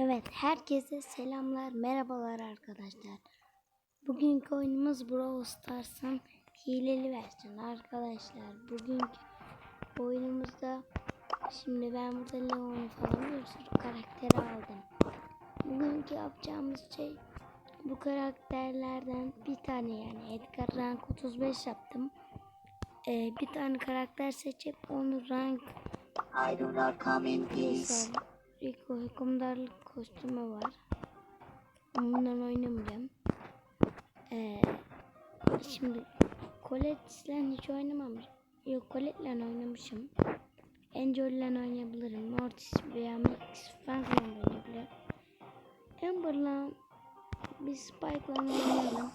Evet, herkese selamlar, merhabalar arkadaşlar. Bugünkü oyunumuz Brawl Stars'ın hileli versiyonu arkadaşlar. Bugünkü oyunumuzda şimdi ben burada Leon'u falan bir sürü karakteri aldım. Bugünkü yapacağımız şey bu karakterlerden bir tane yani Edgar rank 35 yaptım. Ee, bir tane karakter seçip onu rank I do not come in peace. Rico hükümdarlık kostümü var. Bundan oynamayacağım. Ee, şimdi Colette'le hiç oynamamış. Yok Colette'le oynamışım. Angel'le oynayabilirim. Mortis veya Max Franklin'le oynayabilirim. Amber'la bir Spike'la oynayalım.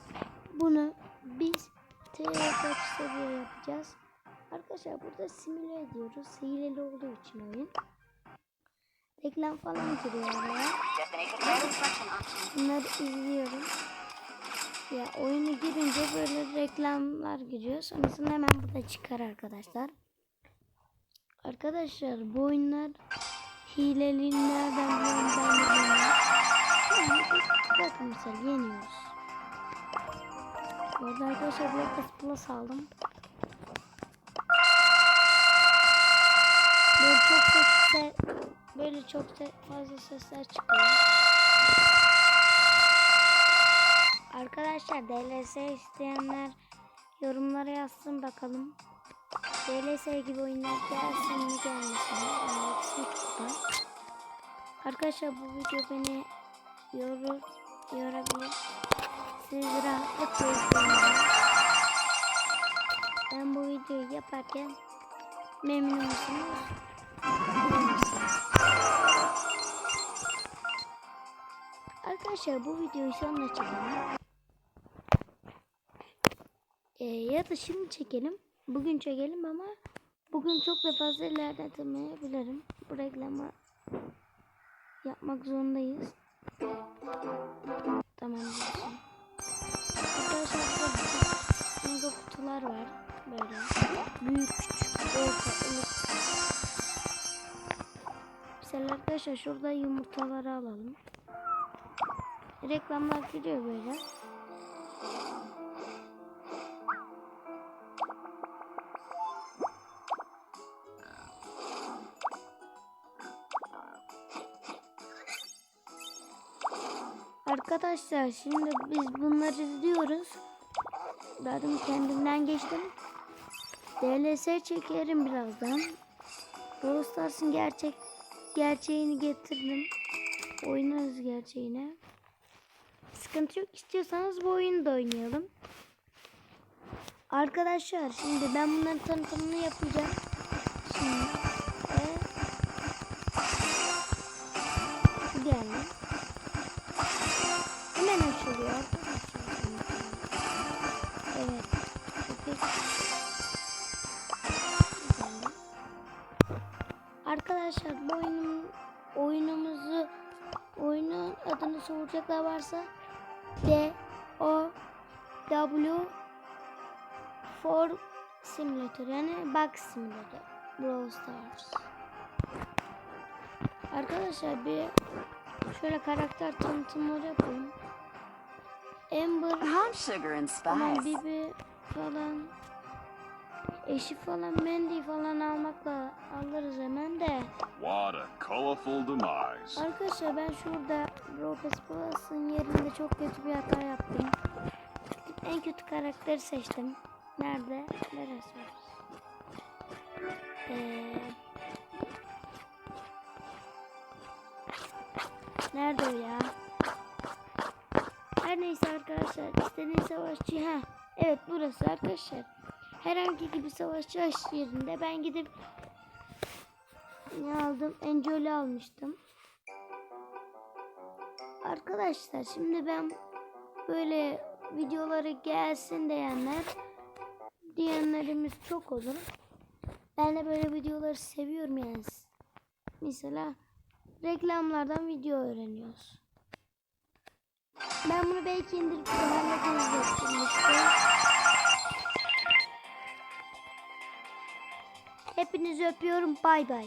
Bunu biz TF seviye yapacağız. Arkadaşlar burada simüle ediyoruz. Hileli olduğu için oyun. Reklam falan giriyor oraya. Bunları izliyorum. Ya oyunu girince böyle reklamlar giriyor. Sonrasında hemen burada çıkar arkadaşlar. Arkadaşlar bu oyunlar hileli nereden biliyorum ben de bilmiyorum. Yani biz bakın mesela yeniyoruz. Bu arada arkadaşlar Black Plus aldım. Böyle çok ses çok se- fazla sesler çıkıyor. Arkadaşlar DLS isteyenler yorumlara yazsın bakalım. DLS gibi oyunlar gelsin mi gelmesin mi? Arkadaşlar bu video beni yorur, yorabilir. Siz rahatlıkla izleyin. Ben bu videoyu yaparken memnun musunuz? Değil misiniz? Arkadaşlar bu videoyu sonra çekelim. Ee, ya da şimdi çekelim. Bugün çekelim ama bugün çok da fazla ilerletemeyebilirim. Bu reklamı yapmak zorundayız. Tamam. Arkadaşlar mega kutular var. Böyle. Büyük, Mesela arkadaşlar şurada yumurtaları alalım. Reklamlar gidiyor böyle. Arkadaşlar şimdi biz bunları izliyoruz. Zaten kendimden geçtim. DLS çekerim birazdan. Brawl gerçek gerçeğini getirdim. Oynarız gerçeğine. Sıkıntı yok. İstiyorsanız bu oyunu da oynayalım. Arkadaşlar şimdi ben bunların tanıtımını yapacağım. Şimdi e, bu Arkadaşlar bu oyunun oyunumuzu oyunun adını soracaklar varsa D O W for Simulator yani Bug Simulator Brawl Stars. Arkadaşlar bir şöyle karakter tanıtımları yapayım. Amber Hot sugar and spice. Bibi falan eşi falan Mandy falan almakla alırız hemen de. What a colorful demise. Arkadaşlar ben şurada Robes Plus'ın yerinde çok kötü bir hata yaptım. En kötü karakteri seçtim. Nerede? Neresi var? Ee, nerede o ya? Her neyse arkadaşlar istediğin savaşçı ha. Evet burası arkadaşlar. Herhangi bir savaşçı aş yerinde ben gidip ne aldım? Angel'i almıştım. Arkadaşlar şimdi ben böyle videoları gelsin diyenler diyenlerimiz çok olur. Ben de böyle videoları seviyorum yani. Mesela reklamlardan video öğreniyoruz. Ben bunu belki indirip hallederiz. Hepinizi öpüyorum. Bay bay.